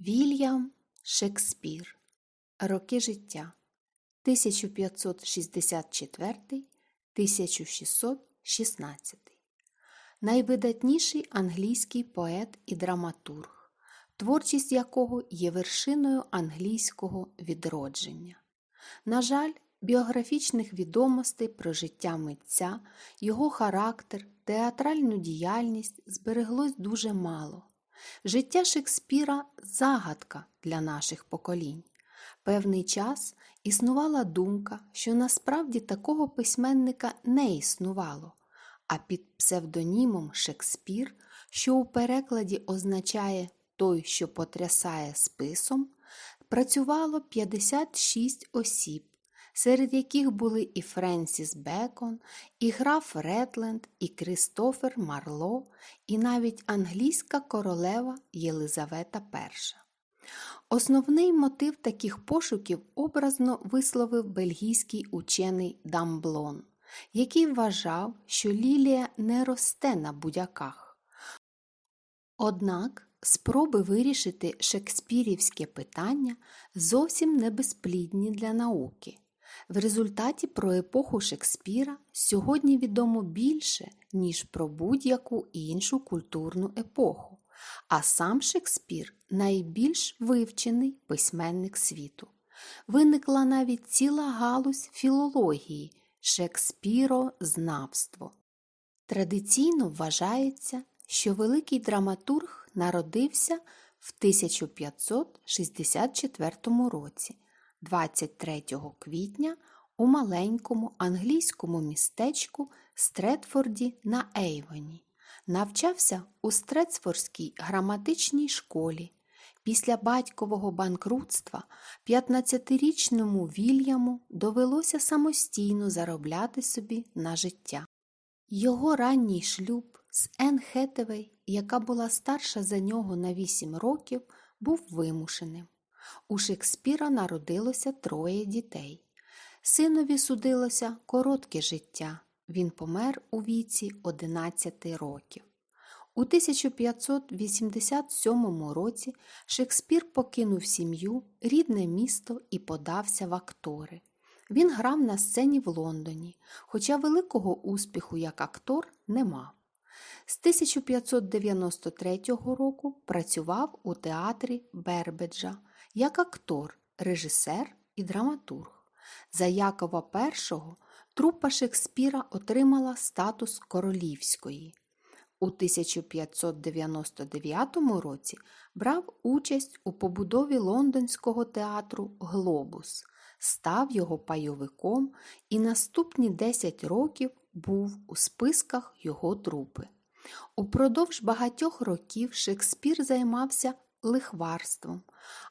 Вільям Шекспір. Роки життя 1564-1616. Найвидатніший англійський поет і драматург, творчість якого є вершиною англійського відродження. На жаль, біографічних відомостей про життя митця, його характер, театральну діяльність збереглось дуже мало. Життя Шекспіра загадка для наших поколінь. Певний час існувала думка, що насправді такого письменника не існувало, а під псевдонімом Шекспір, що у перекладі означає той, що потрясає списом, працювало 56 осіб, серед яких були і Френсіс Бекон, і граф Ретленд, і Крістофер Марло, і навіть англійська королева Єлизавета І. Основний мотив таких пошуків образно висловив бельгійський учений Дамблон, який вважав, що лілія не росте на будяках. Однак спроби вирішити шекспірівське питання зовсім не безплідні для науки. В результаті про епоху Шекспіра сьогодні відомо більше, ніж про будь-яку іншу культурну епоху, а сам Шекспір найбільш вивчений письменник світу. Виникла навіть ціла галузь філології шекспірознавство. Традиційно вважається, що великий драматург народився в 1564 році. 23 квітня у маленькому англійському містечку Стретфорді на Ейвоні. Навчався у Стретфордській граматичній школі. Після батькового банкрутства 15-річному Вільяму довелося самостійно заробляти собі на життя. Його ранній шлюб з Енн Хетевей, яка була старша за нього на 8 років, був вимушеним. У Шекспіра народилося троє дітей. Синові судилося коротке життя. Він помер у віці 11 років. У 1587 році Шекспір покинув сім'ю, рідне місто і подався в актори. Він грав на сцені в Лондоні, хоча великого успіху як актор не мав. З 1593 року працював у театрі Бербеджа як актор, режисер і драматург. За Якова І трупа Шекспіра отримала статус королівської. У 1599 році брав участь у побудові лондонського театру Глобус, став його пайовиком і наступні 10 років був у списках його трупи. Упродовж багатьох років Шекспір займався лихварством,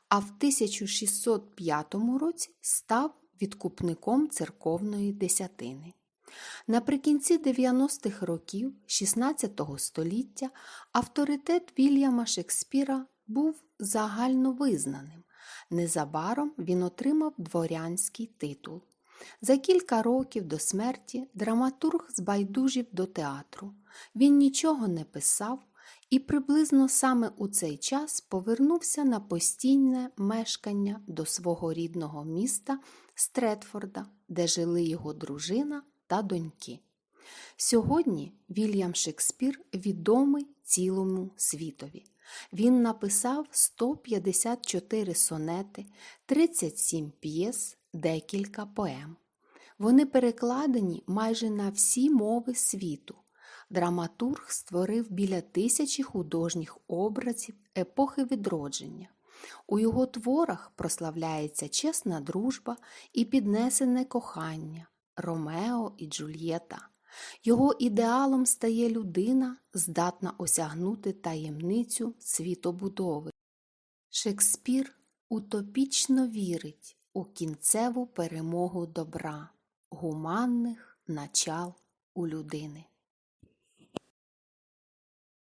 а в 1605 році став відкупником церковної десятини. Наприкінці 90-х років XVI століття авторитет Вільяма Шекспіра був загальновизнаним. Незабаром він отримав дворянський титул. За кілька років до смерті драматург збайдужив до театру. Він нічого не писав і приблизно саме у цей час повернувся на постійне мешкання до свого рідного міста Стретфорда, де жили його дружина та доньки. Сьогодні Вільям Шекспір відомий цілому світові. Він написав 154 сонети, 37 п'єс, декілька поем. Вони перекладені майже на всі мови світу. Драматург створив біля тисячі художніх образів епохи відродження. У його творах прославляється чесна дружба і піднесене кохання Ромео і Джульєта. Його ідеалом стає людина, здатна осягнути таємницю світобудови. Шекспір утопічно вірить у кінцеву перемогу добра, гуманних начал у людини.